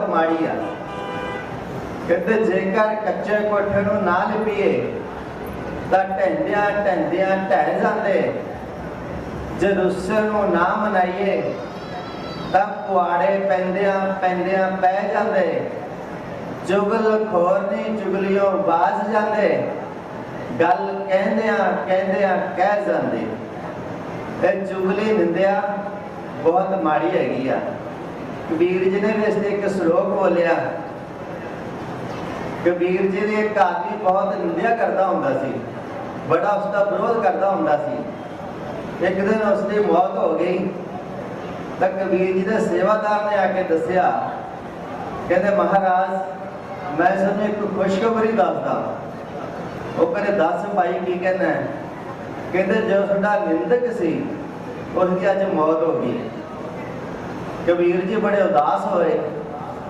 ਮਾੜੀ ਆ। ਕਹਿੰਦੇ ਜੇਕਰ ਕੱਚੇ ਕੋਠੇ ਨੂੰ ਨਾ ਲਿਪੀਏ, ਤਾਂ ਢਹਿੰਦਿਆਂ ਢਹਿੰਦਿਆਂ ਢਹਿ ਜਾਂਦੇ। ਜੇ ਰੁੱਸੇ ਨੂੰ ਨਾ ਮਨਾਈਏ, ਤਾਂ ਪੁਆੜੇ ਪੈਂਦਿਆਂ ਪੈਂਦਿਆਂ ਪੈ ਜਾਂਦੇ। ਚੁਗਲ ਖੋਰ ਦੀ ਚੁਗਲਿਓ ਬਾਜ਼ ਜਾਂਦੇ। ਗੱਲ ਕਹਿੰਦਿਆਂ ਕਹਿੰਦਿਆਂ ਕਹਿ ਜਾਂਦੇ। ਇਹ ਚੁਗਲੀ ਦਿੰਦਿਆਂ ਬਹੁਤ ਮਾੜੀ ਹੈਗੀ ਆ। ਕਬੀਰ ਜੀ ਨੇ ਵੀ ਇਸ ਤੇ ਇੱਕ ਸ਼ਲੋਕ ਬੋਲਿਆ। ਕਬੀਰ ਜੀ ਦੇ ਇੱਕ ਆਦਮੀ ਬਹੁਤ ਨਿੰਦਿਆ ਕਰਦਾ ਹੁੰਦਾ ਸੀ। ਬੜਾ ਉਸ ਦਾ ਵਿਰੋਧ ਕਰਦਾ ਹੁੰਦਾ ਸੀ। ਇੱਕ ਦਿਨ ਉਸ ਦੀ ਮੌਤ ਹੋ ਗਈ। ਤਾਂ ਕਬੀਰ ਜੀ ਦੇ ਸੇਵਾਦਾਰ ਨੇ ਆ ਕੇ ਦੱਸਿਆ, ਕਹਿੰਦੇ, ਮਹਾਰਾਜ, ਮੈਂ ਤੁਹਾਨੂੰ ਇੱਕ ਖੁਸ਼ਖਬਰੀ ਦੱਸਦਾ। ਉਹ ਕਹਿੰਦੇ, ਦੱਸ ਭਾਈ, ਕੀ ਕਹਿੰਦਾ ਕਹਿੰਦੇ, ਜੋ ਤੁਹਾਡਾ ਨਿੰਦਕ ਸੀ ਉਸ ਦੀ ਅੱਜ ਮੌਤ ਹੋ ਗਈ ਕਬੀਰ ਜੀ ਬੜੇ ਉਦਾਸ ਹੋਏ